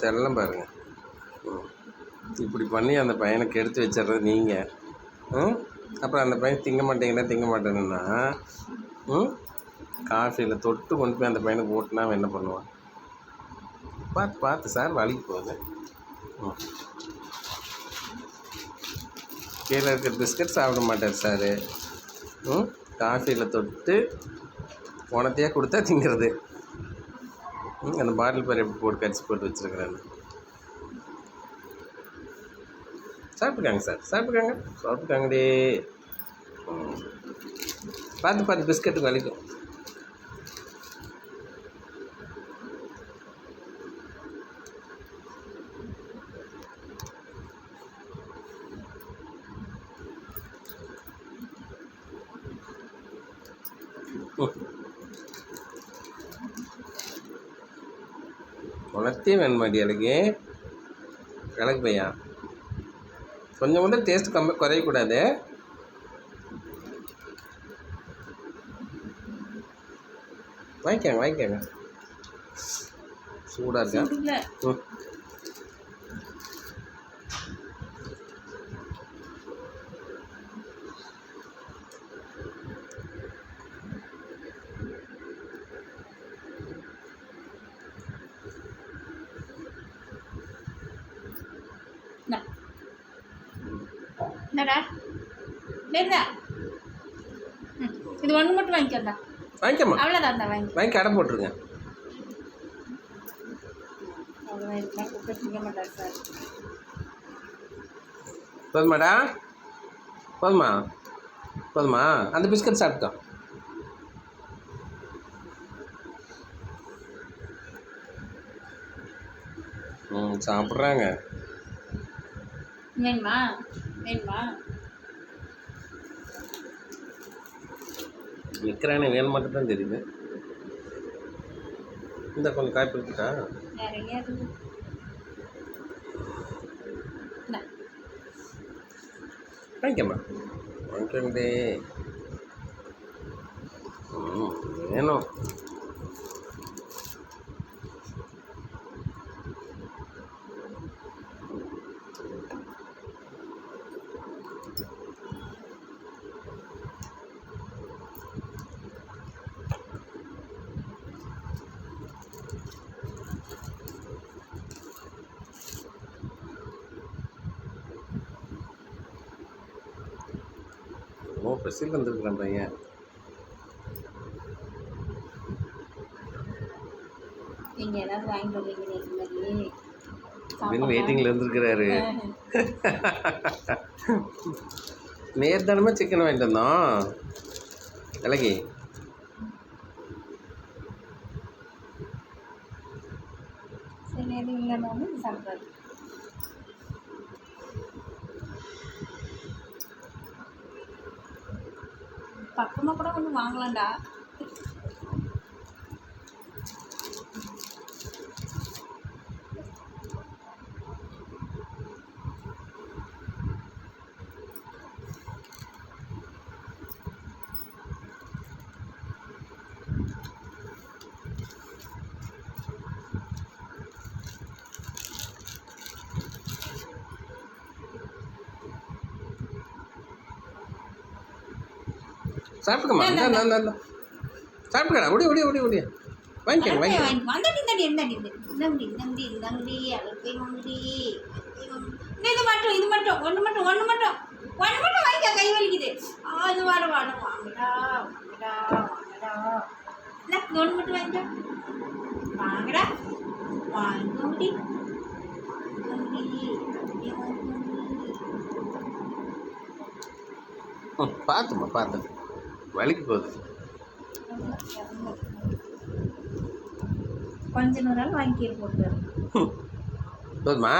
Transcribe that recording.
செல்லம் பாருங்கள் இப்படி பண்ணி அந்த பையனை கெடுத்து வச்சிடுறது நீங்கள் ம். அப்புறம் அந்த பையன் திங்க மாட்டேங்கன்னா திங்க மாட்டேன்னா ம் காஃபியில் தொட்டு கொண்டு போய் அந்த பையனுக்கு ஓட்டினா அவன் என்ன பண்ணுவான்? பார்த்து பார்த்து சார் வலிக்கு போகுது. ம். கீழே இருக்கிற பிஸ்கட் சாப்பிட மாட்டார் சார். ம். காஃபியில் தொட்டு உனத்தையாக கொடுத்தா திங்கிறது. அந்த பாட்டில் பேர் எப்படி போட்டு கடிச்சு போட்டு வச்சுருக்கிறேன். சாப்பிட்டுக்காங்க சார் சாப்பிட்டுக்காங்க சாப்பிட்டுக்காங்கடே பார்த்து பார்த்து பிஸ்கட்டு வலிக்கும். ம் உனத்தையும் வேணுமாடி அழகு. அழகு பையா? கொஞ்சம் கூட டேஸ்ட் கம்மி குறையக்கூடாது. வாங்கிக்கோங்க வாங்கிக்கோங்க. சூடாக இருக்கா? என்னடா? ம். இது ஒன்று மட்டும் வாங்கிக்கோண்டா. வாங்கிக்கம்மா. அவ்வளோதான் அந்த வாங்கி. வாங்கி கடை போட்டுருங்க. அவ்வளோதான் இதுக்கெல்லாம் குப்பை திங்க மாட்டார் சார். போதுமாடா. போதுமா? போதுமா? அந்த பிஸ்கட் சாப்பிட்டோம். ம் சாப்பிட்றாங்க. வேணுமா? வேணுமா? விற்கிறானே வேணும் மட்டும் தான் தெரியுது. இந்த கொஞ்சம் காய் பிடிச்சிட்டா? நிறைய. வாங்கிக்கம்மா வாங்கிக்கோங்கடே ம் வேணும். ஓ பசியில் வந்துருக்குறான் பையன். நீங்கள் ஏதாவது வாங்கிட்டு அப்படின்னு வெயிட்டிங்கில் இருந்துருக்கிறாரு. நேர்தானமே சிக்கன் வாங்கிட்டு வந்தோம் விலகி. சரி எதுவும் இல்லைன்னா வந்து சாப்பிட்றாரு பக்கமாக கூட ஒன்று வாங்கலாம்டா சாப்பிட்டுக்கம்மா இந்த இந்த இந்த சாப்பிட்டுக்கடா ஓடி ஓடி ஓடி ஓடி வாங்கிக்கோங்க அழகை வாங்கிக்கோங்க வாங்கி வந்தாடி இந்தாடி இருந்தாடி இந்தாடி இந்தாடி இந்தாடி அழகை வாங்கடி அழகை வாங்கடி. இந்த இது மட்டும் இது மட்டும் ஒன்று மட்டும் ஒன்று மட்டும் ஒன்று மட்டும் வாங்கிக்க கை வலிக்குது அது வாட வாட வாங்கடா வாங்கடா வாங்கடா இல்லை ஒன்று மட்டும் வாங்கிக்க வாங்கடா வாங்க முடி ம் பார்த்தும்மா பார்த்து வலிக்கு போகுது. கொஞ்ச நேரம் வாங்கி போட்டு. ம் போதுமா?